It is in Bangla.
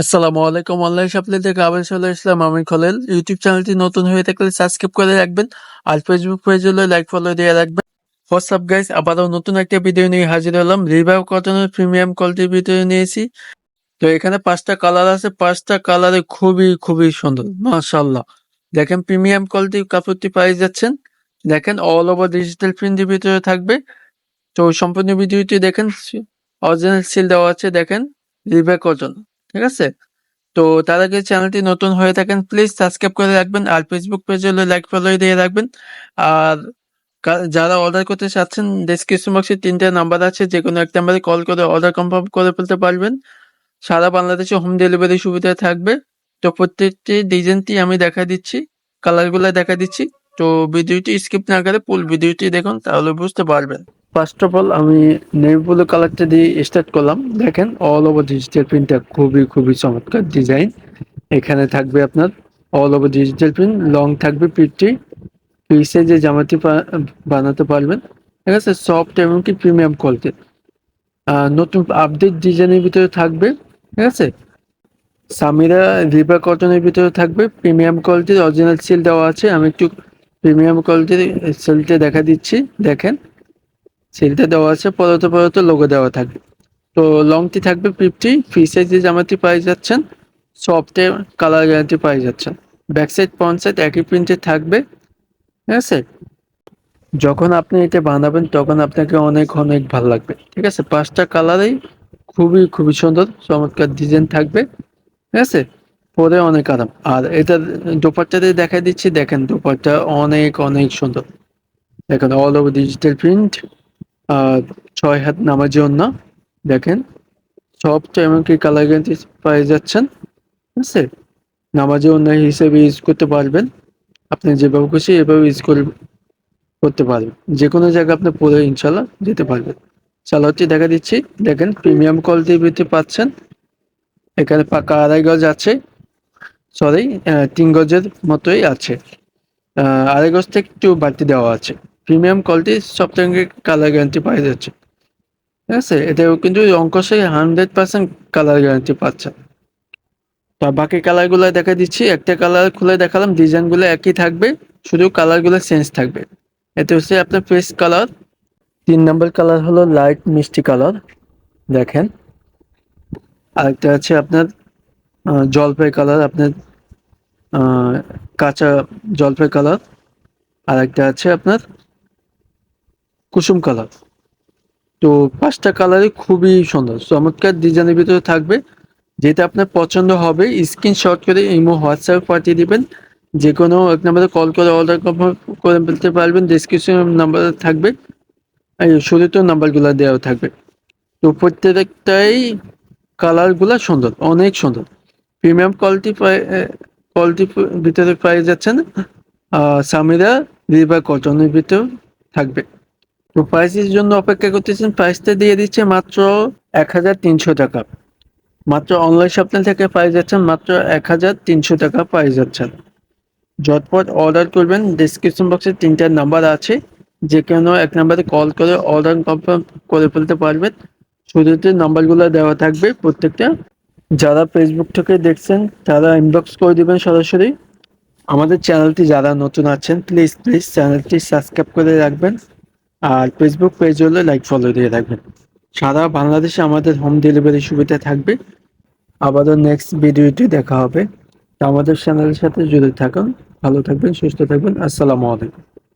আসসালামু আলাইকুম অনলাইন থেকে আবার চলে আসলাম আমি খলেল। ইউটিউব চ্যানেলটি নতুন হয়ে থাকলে সাবস্ক্রাইব করে রাখবেন আর ফেসবুক পেজ হলে লাইক ফলো দিয়ে রাখবেন। হোয়াটসঅ্যাপ গাইস আবারও নতুন একটা ভিডিও নিয়ে হাজির হলাম। রিভাইভ কটনের প্রিমিয়াম কোয়ালিটির ভিডিও নিয়েছি। তো এখানে পাঁচটা কালার আছে। পাঁচটা কালারে খুবই খুবই সুন্দর। মাশাল্লাহ দেখেন প্রিমিয়াম কোয়ালিটির কাপড়টি পাই যাচ্ছেন। দেখেন অল ওভার ডিজিটাল প্রিন্টের ভিতরে থাকবে। তো সম্পূর্ণ ভিডিওটি দেখেন অরিজিনাল সিল দেওয়া আছে। দেখেন রিভাইভ কটন ঠিক আছে? তো তার আগে চ্যানেলটি নতুন হয়ে থাকেন প্লিজ সাবস্ক্রাইব করে রাখবেন আর ফেসবুক পেজে হলে লাইক ফলো দিয়ে রাখবেন। আর যারা অর্ডার করতে চাচ্ছেন ডেসক্রিপশন বক্সে তিনটে নাম্বার আছে যে কোনো এক নাম্বারে কল করে অর্ডার কনফার্ম করে ফেলতে পারবেন। সারা বাংলাদেশে হোম ডেলিভারি সুবিধা থাকবে। তো প্রত্যেকটি ডিজাইনটি আমি দেখা দিচ্ছি কালারগুলো দেখা দিচ্ছি। তো ভিডিওটি স্কিপ না করে ফুল ভিডিওটি দেখুন, তাহলে বুঝতে পারবেন। ফার্স্ট অফ অল আমি নেভি ব্লু কালারটা দিয়ে স্টার্ট করলাম। দেখেন অল ওভার ডিজিটাল প্রিন্টটা খুবই খুবই চমৎকার ডিজাইন এখানে থাকবে আপনার all over digital print long থাকবে পিঠটি পিসে যে জামাটি বানাতে পারবেন। ঠিক আছে সফট এবং কি প্রিমিয়াম কোয়ালিটির নতুন আপডেট ডিজাইনের ভিতরে থাকবে। ঠিক আছে? সামিরা রিবা কটনের ভিতরে থাকবে। প্রিমিয়াম কোয়ালিটির অরিজিনাল সিল দেওয়া আছে। আমি একটু প্রিমিয়াম কোয়ালিটির সিলটা দেখা দিচ্ছি। দেখেন সিলটা দেওয়া আছে, পরতে পরতে লোগো দেওয়া থাকবে। তো লংটি থাকবে ফিফটি ফ্রি সাইজে জামাটি পাই যাচ্ছেন সফটে কালার গ্যারান্টি পাই যাচ্ছেন। ব্যাক সাইড ফ্রন্ট সাইড একই প্রিন্টে থাকবে, ঠিক আছে? যখন আপনি এটা বানাবেন, তখন আপনাকে অনেক অনেক ভালো লাগবে, ঠিক আছে? পাঁচটা কালারেই খুবই খুবই সুন্দর, চমৎকার ডিজাইন থাকবে, ঠিক আছে? পরে অনেক আরাম। আর এটা দোপাট্টাতে দেখা দিচ্ছি, দেখেন দোপাট্টা অনেক অনেক সুন্দর। দেখেন অল ওভার ডিজিটাল প্রিন্ট ছয় হাত নামার জন্য। দেখেন সফট এমনকি কালার গ্যারান্টি পেয়ে যাচ্ছেন। ঠিক আছে? নামাজে অন্য হিসেবে ইউজ করতে পারবেন। আপনি যেভাবে খুশি এভাবে ইউজ করে করতে পারবেন। যে কোনো জায়গায় আপনি পরে ইনশাল্লাহ যেতে পারবেন। সালোয়ারটি দেখা দিচ্ছি, দেখেন প্রিমিয়াম কোয়ালিটির ভিতরে পাচ্ছেন। এখানে পাকা আড়াই গজ আছে। সরি তিন গজের মতোই আছে। আড়াই গজ থেকে একটু বাড়তি দেওয়া আছে। প্রিমিয়াম কোয়ালিটি সব থেকে কালার গ্যারান্টি পাওয়া যাচ্ছে। ঠিক আছে? এটাও কিন্তু অঙ্কশে হান্ড্রেড পার্সেন্ট কালার গ্যারান্টি পাচ্ছেন তো বাকি কালারগুলো দেখা দিচ্ছি। একটা কালার খুলে দেখালাম ডিজাইনগুলো একই থাকবে, শুধু কালারগুলো চেঞ্জ থাকবে। এতে হচ্ছে আপনার ফেস কালার তিন নম্বর কালার হলো লাইট মিষ্টি কালার দেখেন। আরেকটা আছে আপনার জলপাই কালার আপনার কাঁচা জলপাই কালার আর একটা আছে আপনার কুসুম কালার। তো পাঁচটা কালারই খুবই সুন্দর। চমৎকার ডিজাইনের ভিতরে থাকবে। যেটা আপনার পছন্দ হবে স্ক্রিনশট করে ইমো, হোয়াটসঅ্যাপ পাঠিয়ে দিবেন। যে কোনো এক নম্বরে কল করে অর্ডার করে ফেলতে পারবেন। ডিসক্রিপশন নাম্বার থাকবে। শুরুতেও নাম্বারগুলো দেওয়া থাকবে। তো প্রত্যেকটাই কালারগুলো সুন্দর, অনেক সুন্দর। প্রিমিয়াম কোয়ালিটি কোয়ালিটি ভিতরে পেয়ে যাচ্ছেন সামিরা রিবা কটনের ভিতরেও থাকবে। তো প্রাইসের জন্য অপেক্ষা করতেছেন প্রাইসটা দিয়ে দিচ্ছে মাত্র এক হাজার তিনশো টাকা। মাত্র অনলাইন শপিং থেকে পেয়ে যাচ্ছেন মাত্র এক হাজার তিনশো টাকা পেয়ে যাচ্ছেন ঝটপট অর্ডার করবেন ডিসক্রিপশন বক্সে তিনটা নাম্বার আছে। যে কোনো এক নাম্বারে কল করে অর্ডার কনফার্ম করে ফেলতে পারবেন। শুরুতে নাম্বারগুলো দেওয়া থাকবে প্রত্যেকটা। যারা ফেসবুক থেকে দেখছেন, তারা ইনবক্স করে দিবেন সরাসরি। আমাদের চ্যানেলটি যারা নতুন আছেন প্লিজ প্লিজ চ্যানেলটি সাবস্ক্রাইব করে রাখবেন। আর ফেসবুক পেজ হলে লাইক ফলো দিয়ে রাখবেন সারা বাংলাদেশে আমাদের হোম ডেলিভারি সুবিধা থাকবে। আবারও নেক্সট ভিডিওটি দেখা হবে। তো আমাদের চ্যানেলের সাথে জুড়ে থাকুন। ভালো থাকবেন, সুস্থ থাকবেন। আসসালামু আলাইকুম।